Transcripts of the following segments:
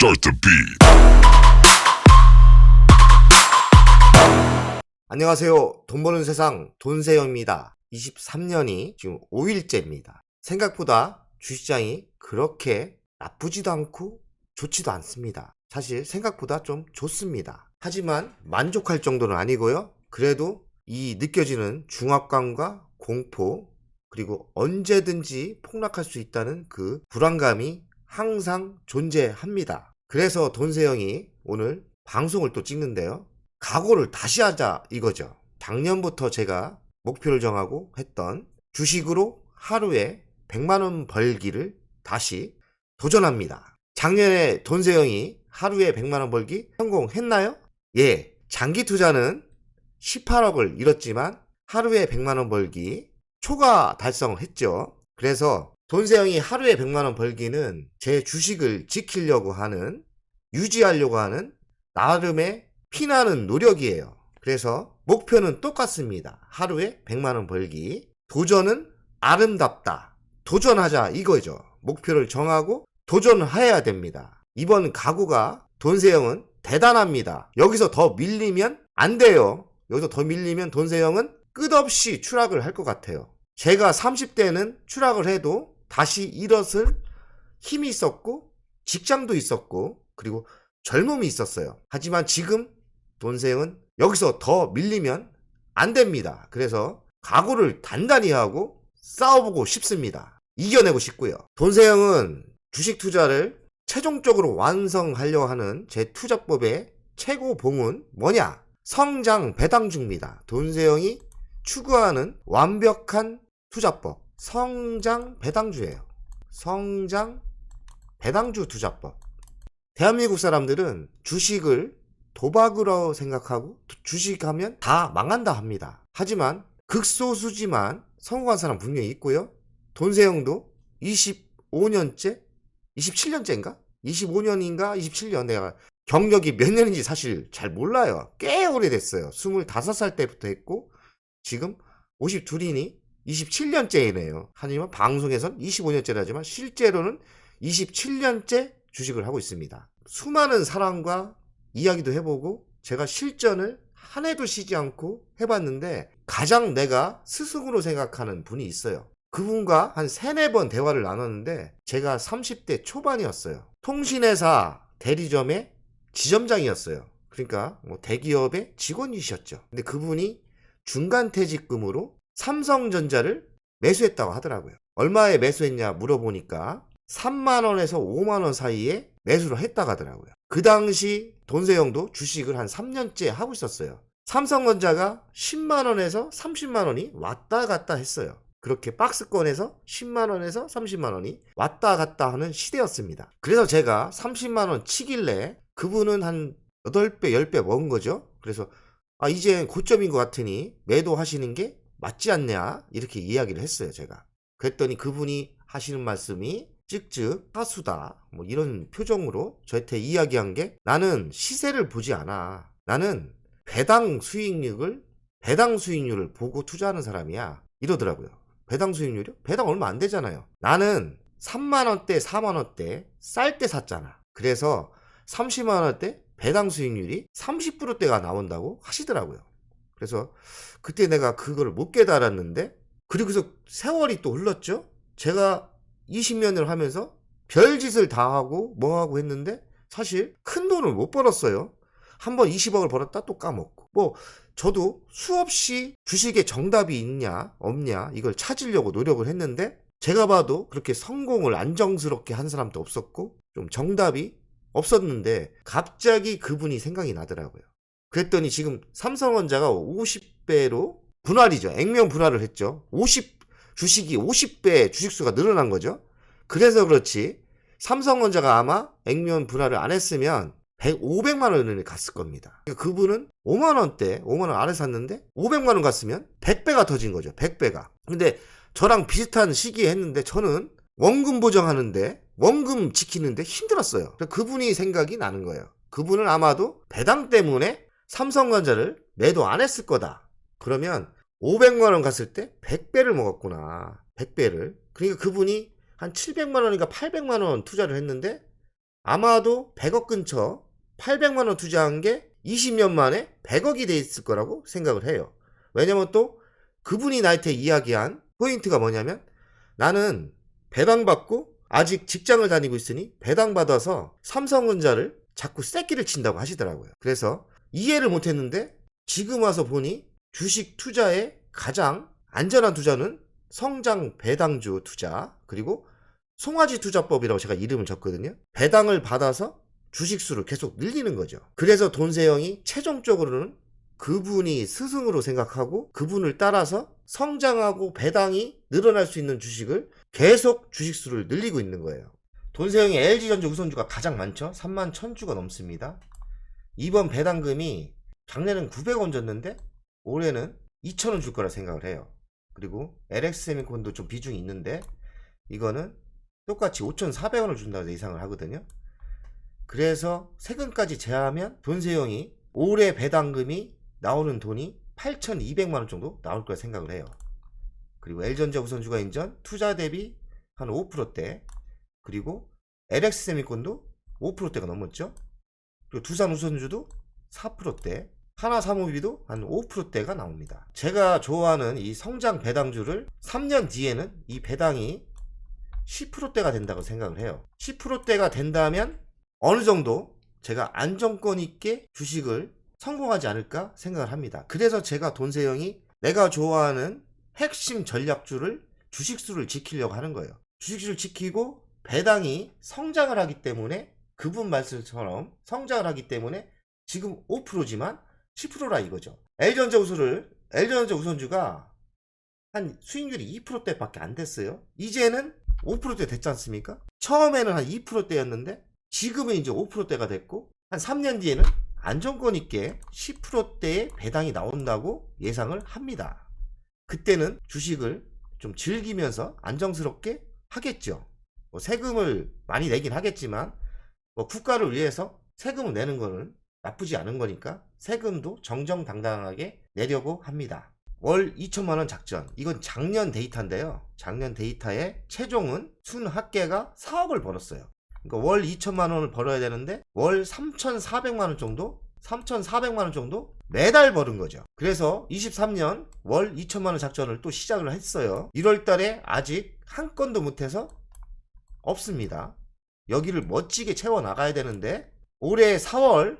Start the beat. 안녕하세요. 돈 버는 세상 돈세영입니다. 23년이 지금 5일째입니다. 생각보다 주시장이 그렇게 나쁘지도 않고 좋지도 않습니다. 사실 생각보다 좀 좋습니다. 하지만 만족할 정도는 아니고요. 그래도 이 느껴지는 중압감과 공포 그리고 언제든지 폭락할 수 있다는 그 불안감이 항상 존재합니다. 그래서 돈세영이 오늘 방송을 또 찍는데요. 각오를 다시 하자 이거죠. 작년부터 제가 목표를 정하고 했던 주식으로 하루에 100만원 벌기를 다시 도전합니다. 작년에 돈세영이 하루에 100만원 벌기 성공했나요? 예. 장기 투자는 18억을 잃었지만 하루에 100만원 벌기 초과 달성했죠. 그래서 돈세영이 하루에 100만원 벌기는 제 주식을 지키려고 하는 유지하려고 하는 나름의 피나는 노력이에요. 그래서 목표는 똑같습니다. 하루에 100만원 벌기. 도전은 아름답다. 도전하자 이거죠. 목표를 정하고 도전해야 됩니다. 이번 각오가 돈세영은 대단합니다. 여기서 더 밀리면 안 돼요. 여기서 더 밀리면 돈세영은 끝없이 추락을 할 것 같아요. 제가 30대는 추락을 해도 다시 일어설 힘이 있었고 직장도 있었고 그리고 젊음이 있었어요. 하지만 지금 돈세영은 여기서 더 밀리면 안 됩니다. 그래서 각오를 단단히 하고 싸워보고 싶습니다. 이겨내고 싶고요. 돈세영은 주식 투자를 최종적으로 완성하려 하는 제 투자법의 최고 봉은 뭐냐? 성장 배당주입니다. 돈세영이 추구하는 완벽한 투자법. 성장 배당주예요. 성장 배당주 투자법. 대한민국 사람들은 주식을 도박으로 생각하고 주식하면 다 망한다 합니다. 하지만 극소수지만 성공한 사람 분명히 있고요. 돈세영도 25년째, 27년째인가? 25년인가? 27년 내가 경력이 몇 년인지 사실 잘 몰라요. 꽤 오래됐어요. 25살 때부터 했고 지금 52이니 27년째이네요. 하지만 방송에선 25년째라지만 실제로는 27년째 주식을 하고 있습니다. 수많은 사람과 이야기도 해보고 제가 실전을 한 해도 쉬지 않고 해봤는데 가장 내가 스승으로 생각하는 분이 있어요. 그분과 한 세네 번 대화를 나눴는데 제가 30대 초반이었어요. 통신회사 대리점의 지점장이었어요. 그러니까 뭐 대기업의 직원이셨죠. 근데 그분이 중간퇴직금으로 삼성전자를 매수했다고 하더라고요. 얼마에 매수했냐 물어보니까 3만원에서 5만원 사이에 매수를 했다고 하더라고요. 그 당시 돈세영도 주식을 한 3년째 하고 있었어요. 삼성전자가 10만원에서 30만원이 왔다 갔다 했어요. 그렇게 박스권에서 10만원에서 30만원이 왔다 갔다 하는 시대였습니다. 그래서 제가 30만원 치길래 그분은 한 8배, 10배 먹은 거죠. 그래서 아, 이제 고점인 것 같으니 매도하시는 게 맞지 않냐? 이렇게 이야기를 했어요, 제가. 그랬더니 그분이 하시는 말씀이 찍찍 하수다. 뭐 이런 표정으로 저한테 이야기한 게 나는 시세를 보지 않아. 나는 배당 수익률을 배당 수익률을 보고 투자하는 사람이야. 이러더라고요. 배당 수익률이요? 배당 얼마 안 되잖아요. 나는 3만 원대, 4만 원대 쌀 때 샀잖아. 그래서 30만 원대 배당 수익률이 30%대가 나온다고 하시더라고요. 그래서 그때 내가 그걸 못 깨달았는데 그리고서 세월이 또 흘렀죠. 제가 20년을 하면서 별짓을 다 하고 뭐 하고 했는데 사실 큰 돈을 못 벌었어요. 한 번 20억을 벌었다 또 까먹고. 뭐 저도 수없이 주식에 정답이 있냐 없냐 이걸 찾으려고 노력을 했는데 제가 봐도 그렇게 성공을 안정스럽게 한 사람도 없었고 좀 정답이 없었는데 갑자기 그분이 생각이 나더라고요. 그랬더니 지금 삼성전자가 50배로 분할이죠. 액면 분할을 했죠. 50 주식이 50배 주식수가 늘어난 거죠. 그래서 그렇지 삼성전자가 아마 액면 분할을 안 했으면 100, 500만 원을 갔을 겁니다. 그러니까 그분은 5만 원대, 5만 원 아래 샀는데 500만 원 갔으면 100배가 터진 거죠. 100배가. 근데 저랑 비슷한 시기에 했는데 저는 원금 보정하는데 원금 지키는데 힘들었어요. 그분이 생각이 나는 거예요. 그분은 아마도 배당 때문에 삼성전자를 매도 안 했을 거다. 그러면 500만 원 갔을 때 100배를 먹었구나. 100배를. 그러니까 그분이 한 700만 원인가 800만 원 투자를 했는데 아마도 100억 근처 800만 원 투자한 게 20년 만에 100억이 돼 있을 거라고 생각을 해요. 왜냐면 또 그분이 나한테 이야기한 포인트가 뭐냐면 나는 배당받고 아직 직장을 다니고 있으니 배당받아서 삼성전자를 자꾸 새끼를 친다고 하시더라고요. 그래서 이해를 못했는데 지금 와서 보니 주식 투자의 가장 안전한 투자는 성장 배당주 투자 그리고 송아지 투자법이라고 제가 이름을 줬거든요. 배당을 받아서 주식수를 계속 늘리는 거죠. 그래서 돈세형이 최종적으로는 그분이 스승으로 생각하고 그분을 따라서 성장하고 배당이 늘어날 수 있는 주식을 계속 주식수를 늘리고 있는 거예요. 돈세형이 LG전자 우선주가 가장 많죠. 3만 1000주가 넘습니다. 이번 배당금이 작년엔 900원 줬는데 올해는 2,000원 줄 거라 생각을 해요. 그리고 LX세미콘도 좀 비중이 있는데 이거는 똑같이 5,400원을 준다고 예상을 하거든요. 그래서 세금까지 제하면 돈세형이 올해 배당금이 나오는 돈이 8,200만 원 정도 나올 거라 생각을 해요. 그리고 L전자 우선주가 인전 투자 대비 한 5%대 그리고 LX세미콘도 5%대가 넘었죠. 그리고 두산 우선주도 4%대 하나 사모비도 한 5%대가 나옵니다. 제가 좋아하는 이 성장 배당주를 3년 뒤에는 이 배당이 10%대가 된다고 생각을 해요. 10%대가 된다면 어느 정도 제가 안정권 있게 주식을 성공하지 않을까 생각을 합니다. 그래서 제가 돈세영이 내가 좋아하는 핵심 전략주를 주식수를 지키려고 하는 거예요. 주식수를 지키고 배당이 성장을 하기 때문에 그분 말씀처럼 성장을 하기 때문에 지금 5%지만 10%라 이거죠. L전자 우수를 L전자 우선주가 한 수익률이 2%대밖에 안 됐어요. 이제는 5%대 됐지 않습니까? 처음에는 한 2%대였는데 지금은 이제 5%대가 됐고 한 3년 뒤에는 안정권 있게 10%대의 배당이 나온다고 예상을 합니다. 그때는 주식을 좀 즐기면서 안정스럽게 하겠죠. 뭐 세금을 많이 내긴 하겠지만 뭐 국가를 위해서 세금을 내는 거는 나쁘지 않은 거니까 세금도 정정당당하게 내려고 합니다. 월 2천만 원 작전. 이건 작년 데이터인데요. 작년 데이터에 최종은 순합계가 4억을 벌었어요. 그러니까 월 2천만 원을 벌어야 되는데 월 3,400만 원 정도, 3,400만 원 정도 매달 버는 거죠. 그래서 23년 월 2천만 원 작전을 또 시작을 했어요. 1월 달에 아직 한 건도 못해서 없습니다. 여기를 멋지게 채워 나가야 되는데 올해 4월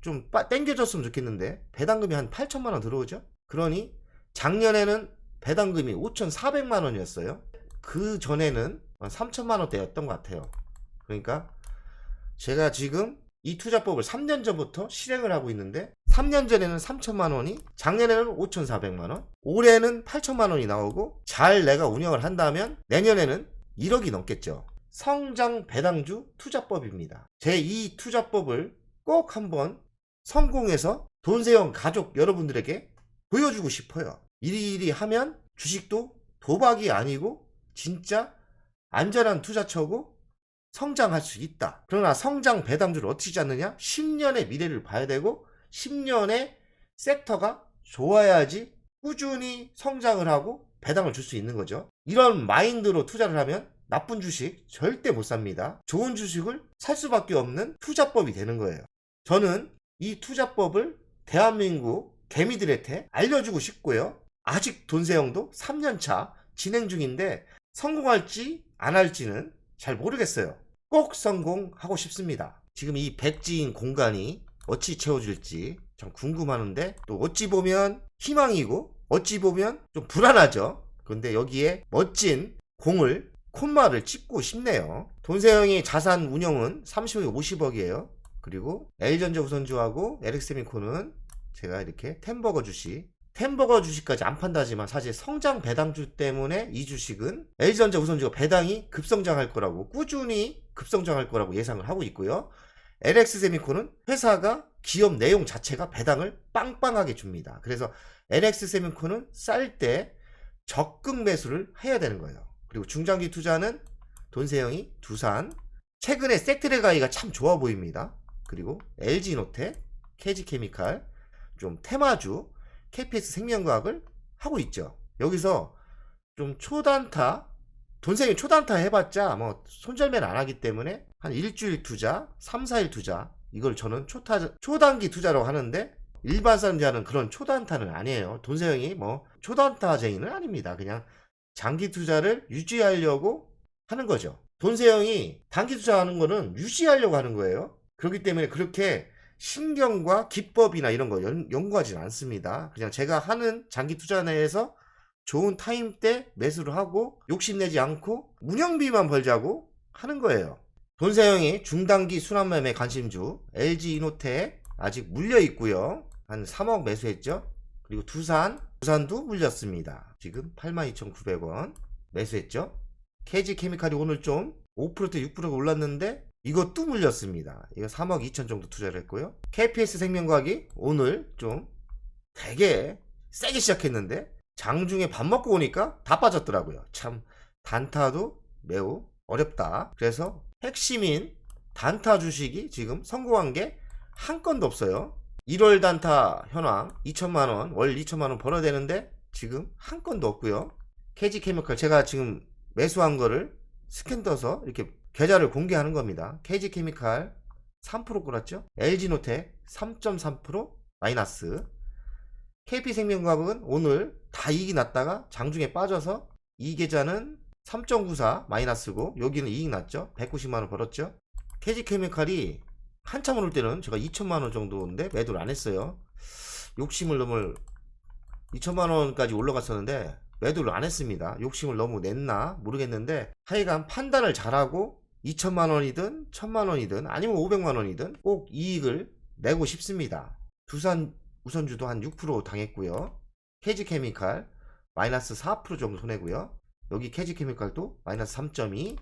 좀 빠- 땡겨줬으면 좋겠는데 배당금이 한 8천만 원 들어오죠. 그러니 작년에는 배당금이 5,400만 원이었어요. 그 전에는 한 3천만 원대였던 것 같아요. 그러니까 제가 지금 이 투자법을 3년 전부터 실행을 하고 있는데 3년 전에는 3천만 원이 작년에는 5,400만 원, 올해는 8천만 원이 나오고 잘 내가 운영을 한다면 내년에는 1억이 넘겠죠. 성장 배당주 투자법입니다. 제이 투자법을 꼭 한번 성공해서 돈세형 가족 여러분들에게 보여주고 싶어요. 이리이리 하면 주식도 도박이 아니고 진짜 안전한 투자처고 성장할 수 있다. 그러나 성장 배당주를 어떻게 잡느냐? 10년의 미래를 봐야 되고 10년의 섹터가 좋아야지 꾸준히 성장을 하고 배당을 줄 수 있는 거죠. 이런 마인드로 투자를 하면 나쁜 주식 절대 못 삽니다. 좋은 주식을 살 수밖에 없는 투자법이 되는 거예요. 저는 이 투자법을 대한민국 개미들한테 알려주고 싶고요. 아직 돈세형도 3년차 진행 중인데 성공할지 안 할지는 잘 모르겠어요. 꼭 성공하고 싶습니다. 지금 이 백지인 공간이 어찌 채워질지 참 궁금하는데 또 어찌 보면 희망이고 어찌 보면 좀 불안하죠. 그런데 여기에 멋진 공을 콤마를 찍고 싶네요. 돈세형이 자산 운영은 30억, 50억이에요. 그리고 L전자 우선주하고 LX세미콘은 제가 이렇게 템버거 주식 템버거 주식까지 안 판다지만 사실 성장 배당주 때문에 이 주식은 L전자 우선주가 배당이 급성장할 거라고 꾸준히 급성장할 거라고 예상을 하고 있고요. LX세미콘은 회사가 기업 내용 자체가 배당을 빵빵하게 줍니다. 그래서 LX세미콘은 쌀 때 적극 매수를 해야 되는 거예요. 그리고 중장기 투자는 돈세형이 두산 최근에 섹트레가이가 참 좋아 보입니다. 그리고 LG노텍, KG케미칼, 좀 테마주, KPS 생명과학을 하고 있죠. 여기서 좀 초단타 돈생이 초단타 해봤자 뭐 손절매를 안 하기 때문에 한 일주일 투자, 3, 4일 투자 이걸 저는 초타, 초단기 투자라고 하는데 일반 사람들이 하는 그런 초단타는 아니에요. 돈세형이 뭐 초단타쟁이는 아닙니다. 그냥 장기 투자를 유지하려고 하는 거죠. 돈세형이 단기 투자하는 거는 유지하려고 하는 거예요. 그렇기 때문에 그렇게 신경과 기법이나 이런 거 연, 연구하지는 않습니다. 그냥 제가 하는 장기 투자 내에서 좋은 타임 때 매수를 하고 욕심내지 않고 운영비만 벌자고 하는 거예요. 돈세형이 중단기 순환매매 관심주 LG 이노텍 아직 물려 있고요. 한 3억 매수했죠. 그리고 두산 두산도 물렸습니다. 지금 82,900원 매수했죠. KG 케미칼이 오늘 좀 5%대 6%가 올랐는데 이것도 물렸습니다. 이거 3억 2천 정도 투자를 했고요. KPS 생명과학이 오늘 좀 되게 세게 시작했는데 장중에 밥 먹고 오니까 다 빠졌더라고요. 참 단타도 매우 어렵다. 그래서 핵심인 단타 주식이 지금 성공한 게 한 건도 없어요. 1월 단타 현황 2천만 원, 월 2천만 원 벌어야 되는데 지금 한 건도 없고요. KG 케미칼 제가 지금 매수한 거를 스캔 떠서 이렇게 계좌를 공개하는 겁니다. KG 케미칼 3% 끌었죠? LG노텍 3.3% 마이너스. KP생명과학은 오늘 다 이익이 났다가 장중에 빠져서 이 계좌는 3.94 마이너스고 여기는 이익 났죠? 190만원 벌었죠? KG케미칼이 한참 오를 때는 제가 2천만 원 정도인데 매도를 안 했어요. 욕심을 너무 2천만 원까지 올라갔었는데 매도를 안 했습니다. 욕심을 너무 냈나 모르겠는데 하여간 판단을 잘하고 2천만 원이든 1천만 원이든 아니면 500만 원이든 꼭 이익을 내고 싶습니다. 두산 우선주도 한 6% 당했고요. KG케미칼 마이너스 4% 정도 손해고요. 여기 KG케미칼도 마이너스 3.2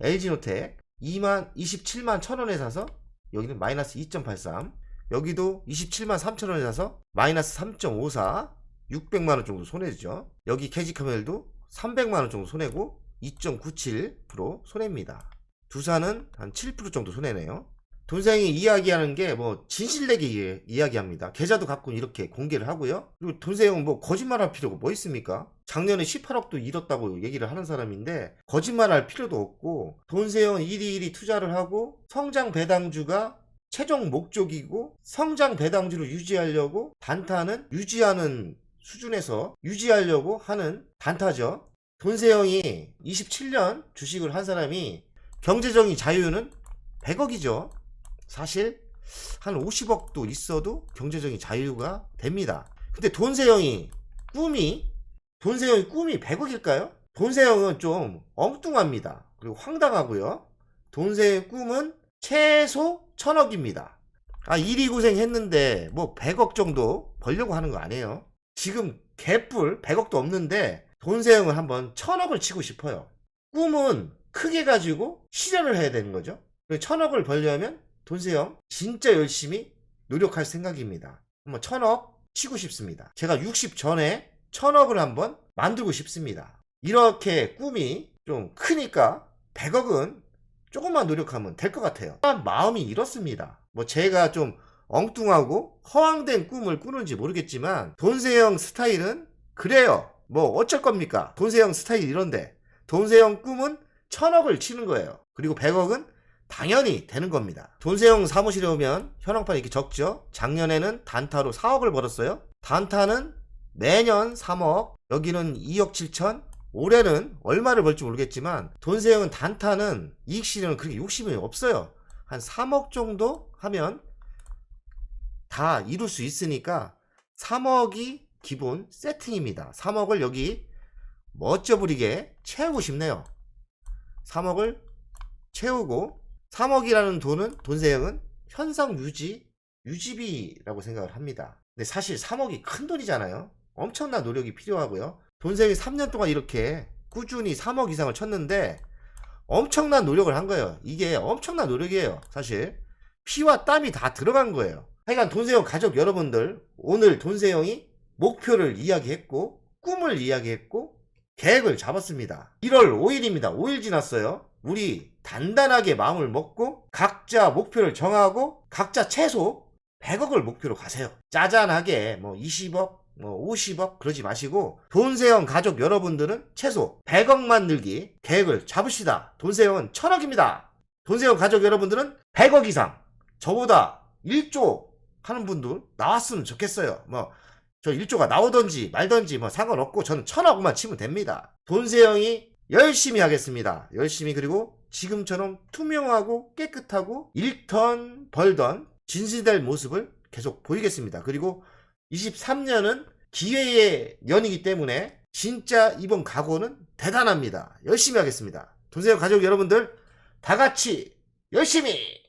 LG노텍 2만 27만 1천원에 사서 여기는 마이너스 2.83 여기도 27만 3천원에 사서 마이너스 3.54 600만원 정도 손해죠. 여기 KG카멜도 300만원 정도 손해고 2.97% 손해입니다. 두산은 한 7% 정도 손해네요. 돈생이 이야기하는 게 뭐 진실되게 이야기합니다. 계좌도 갖고 이렇게 공개를 하고요. 그리고 돈생은 뭐 거짓말할 필요가 뭐 있습니까? 작년에 18억도 잃었다고 얘기를 하는 사람인데 거짓말할 필요도 없고 돈세형 일이일이 투자를 하고 성장 배당주가 최종 목적이고 성장 배당주를 유지하려고 단타는 유지하는 수준에서 유지하려고 하는 단타죠. 돈세형이 27년 주식을 한 사람이 경제적인 자유는 100억이죠. 사실 한 50억도 있어도 경제적인 자유가 됩니다. 근데 돈세형이 꿈이 돈세형이 꿈이 100억일까요? 돈세형은 좀 엉뚱합니다. 그리고 황당하고요. 돈세형의 꿈은 최소 1000억입니다. 아, 일이 고생했는데 뭐 100억 정도 벌려고 하는 거 아니에요. 지금 개뿔 100억도 없는데 돈세형은 한번 1000억을 치고 싶어요. 꿈은 크게 가지고 실현을 해야 되는 거죠. 1000억을 벌려면 돈세형 진짜 열심히 노력할 생각입니다. 한번 천억 치고 싶습니다. 제가 60 전에 천억을 한번 만들고 싶습니다. 이렇게 꿈이 좀 크니까 100억은 조금만 노력하면 될 것 같아요. 마음이 이렇습니다. 뭐 제가 좀 엉뚱하고 허황된 꿈을 꾸는지 모르겠지만 돈세형 스타일은 그래요. 뭐 어쩔 겁니까? 돈세형 스타일 이런데 돈세형 꿈은 천억을 치는 거예요. 그리고 100억은 당연히 되는 겁니다. 돈세형 사무실에 오면 현황판 이렇게 적죠. 작년에는 단타로 4억을 벌었어요. 단타는 매년 3억, 여기는 2억 7천, 올해는 얼마를 벌지 모르겠지만 돈세형은 단타는 이익 실현은 그렇게 욕심이 없어요. 한 3억 정도 하면 다 이룰 수 있으니까 3억이 기본 세팅입니다. 3억을 여기 멋져 부리게 채우고 싶네요. 3억을 채우고 3억이라는 돈은 돈세형은 현상 유지 유지비라고 생각을 합니다. 근데 사실 3억이 큰 돈이잖아요. 엄청난 노력이 필요하고요. 돈세형이 3년 동안 이렇게 꾸준히 3억 이상을 쳤는데 엄청난 노력을 한 거예요. 이게 엄청난 노력이에요. 사실 피와 땀이 다 들어간 거예요. 하여간 돈세형 가족 여러분들 오늘 돈세형이 목표를 이야기했고 꿈을 이야기했고 계획을 잡았습니다. 1월 5일입니다. 5일 지났어요. 우리 단단하게 마음을 먹고 각자 목표를 정하고 각자 최소 100억을 목표로 가세요. 짜잔하게 뭐 20억, 뭐 50억 그러지 마시고 돈세형 가족 여러분들은 최소 100억만 늘기 계획을 잡으시다. 돈세형은 1000억입니다. 돈세형 가족 여러분들은 100억 이상 저보다 1조 하는 분들 나왔으면 좋겠어요. 뭐 저 1조가 나오던지 말던지 뭐 상관없고 저는 1000억만 치면 됩니다. 돈세형이 열심히 하겠습니다. 열심히 그리고 지금처럼 투명하고 깨끗하고 잃던 벌던 진실될 모습을 계속 보이겠습니다. 그리고 23년은 기회의 년이기 때문에 진짜 이번 각오는 대단합니다. 열심히 하겠습니다. 돈세형 가족 여러분들 다 같이 열심히